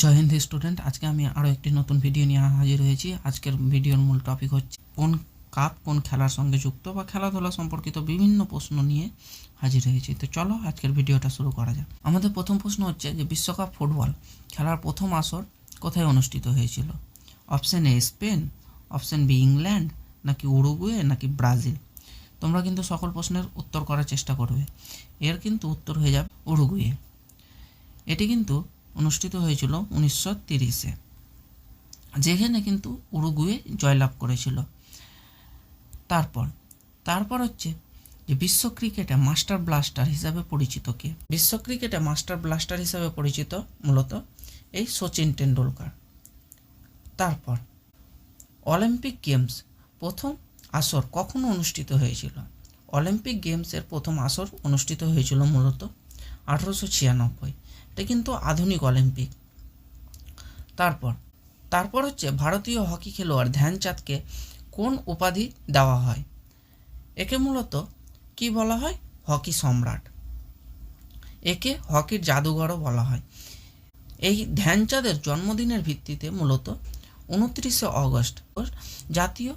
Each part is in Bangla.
জয় হিন্দ স্টুডেন্ট আজকে আমি আরও একটি নতুন ভিডিও নিয়ে হাজির হয়েছি। আজকের ভিডিওর মূল টপিক হচ্ছে কোন কাপ কোন খেলার সঙ্গে যুক্ত বা খেলাধুলা সম্পর্কিত বিভিন্ন প্রশ্ন নিয়ে হাজির হয়েছি। তো চলো আজকের ভিডিওটা শুরু করা যাক। আমাদের প্রথম প্রশ্ন হচ্ছে যে, বিশ্বকাপ ফুটবল খেলার প্রথম আসর কোথায় অনুষ্ঠিত হয়েছিল? Option A Spain option B England নাকি উরুগুয়ে নাকি ব্রাজিল তোমরা কিন্তু সকল প্রশ্নের উত্তর করার চেষ্টা করবে। এর কিন্তু উত্তর হয়ে যাবে উরুগুয়ে এটি কিন্তু অনুষ্ঠিত হয়েছিল উনিশশো তিরিশে, যেখানে কিন্তু উরুগুয়ে জয়লাভ করেছিল। তারপর তারপর হচ্ছে যে বিশ্ব ক্রিকেটে মাস্টার ব্লাস্টার হিসাবে পরিচিত কে? বিশ্ব ক্রিকেটে মাস্টার ব্লাস্টার হিসাবে পরিচিত মূলত এই সচিন টেন্ডুলকার তারপর, অলিম্পিক গেমস প্রথম আসর কখন অনুষ্ঠিত হয়েছিল? অলিম্পিক গেমসের প্রথম আসর অনুষ্ঠিত হয়েছিল মূলত আঠেরোশো ছিয়ানব্বই এটা কিন্তু আধুনিক অলিম্পিক। তারপর তারপর হচ্ছে ভারতীয় হকি খেলোয়াড় ধ্যানচাঁদকে কোন উপাধি দেওয়া হয়? একে মূলত কি বলা হয়? হকি সম্রাট। একে হকির জাদুঘরও বলা হয়। এই ধ্যানচাঁদের জন্মদিনের ভিত্তিতে মূলত উনত্রিশে অগস্ট জাতীয়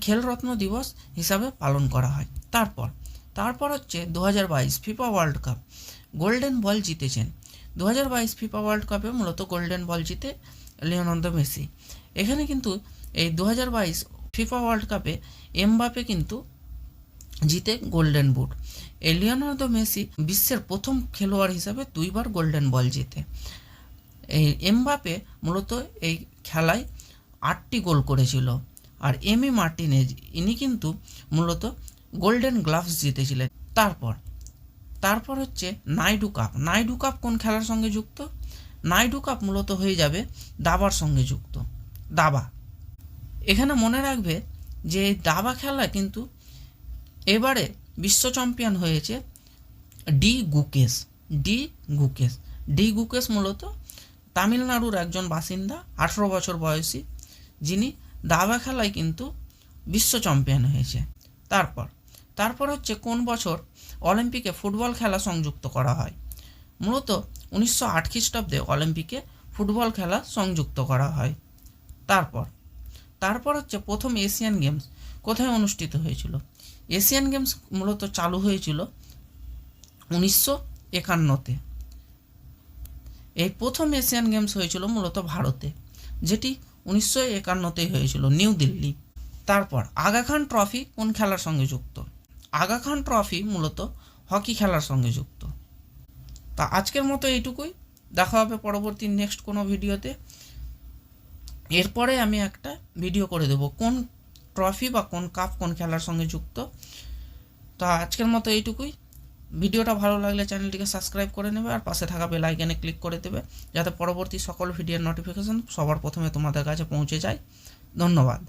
খেলরত্ন দিবস হিসাবে পালন করা হয়। তারপর তারপর হচ্ছে দু হাজার বাইশ FIFA world cup. Golden ball জিতেছেন। দু হাজার বাইশ ফিফা ওয়ার্ল্ড কাপে মূলত গোল্ডেন বল জিতে লিওনার্দো মেসি। এখানে কিন্তু এই দু হাজার বাইশ ফিফা ওয়ার্ল্ড কাপে এমবাপে কিন্তু জিতে গোল্ডেন বুট এই লিওনার্দো মেসি বিশ্বের প্রথম খেলোয়াড় হিসাবে দুইবার গোল্ডেন বল জিতে। এই এমবাপে মূলত এই খেলায় আটটি গোল করেছিল। আর এমি মার্টিনেজ, ইনি কিন্তু মূলত গোল্ডেন গ্লাভস জিতেছিলেন। তারপর তারপর হচ্ছে নাইডু কাপ। নাইডু কাপ কোন খেলার সঙ্গে যুক্ত? নাইডু কাপ মূলত হয়ে যাবে দাবার সঙ্গে যুক্ত। দাবা। এখানে মনে রাখবে যে দাবা খেলা কিন্তু এবারে বিশ্ব চ্যাম্পিয়ন হয়েছে D Gukesh. D Gukesh. D Gukesh মূলত তামিলনাড়ুর একজন বাসিন্দা, আঠেরো বছর বয়সী, যিনি দাবা খেলায় কিন্তু বিশ্ব চ্যাম্পিয়ন হয়েছে। তারপর তারপর হচ্ছে কোন বছর অলিম্পিকে ফুটবল খেলা সংযুক্ত করা হয়? মূলত উনিশশো আট খ্রিস্টাব্দে অলিম্পিকে ফুটবল খেলা সংযুক্ত করা হয়। তারপর তারপর হচ্ছে প্রথম এশিয়ান গেমস কোথায় অনুষ্ঠিত হয়েছিল? এশিয়ান গেমস মূলত চালু হয়েছিল উনিশশো একান্নতে। এই প্রথম এশিয়ান গেমস হয়েছিল মূলত ভারতে, যেটি উনিশশো একান্নতেই হয়েছিল, নিউ দিল্লি। তারপর আগা খান ট্রফি কোন খেলার সঙ্গে যুক্ত? আগা খান ট্রফি মূলত হকি খেলার সঙ্গে যুক্ত। তা আজকের মতো এইটুকুই। দেখা হবে পরবর্তী নেক্সট কোনো ভিডিওতে। এরপরে আমি একটা ভিডিও করে দেবো, কোন ট্রফি বা কোন কাপ কোন খেলার সঙ্গে যুক্ত। তা আজকের মতো এইটুকুই। ভিডিওটা ভালো লাগলে চ্যানেলটিকে সাবস্ক্রাইব করে নেবে আর পাশে থাকা বেল আইকনে ক্লিক করে দেবে, যাতে পরবর্তী সকল ভিডিওর নোটিফিকেশন সবার প্রথমে তোমাদের কাছে পৌঁছে যায়। ধন্যবাদ।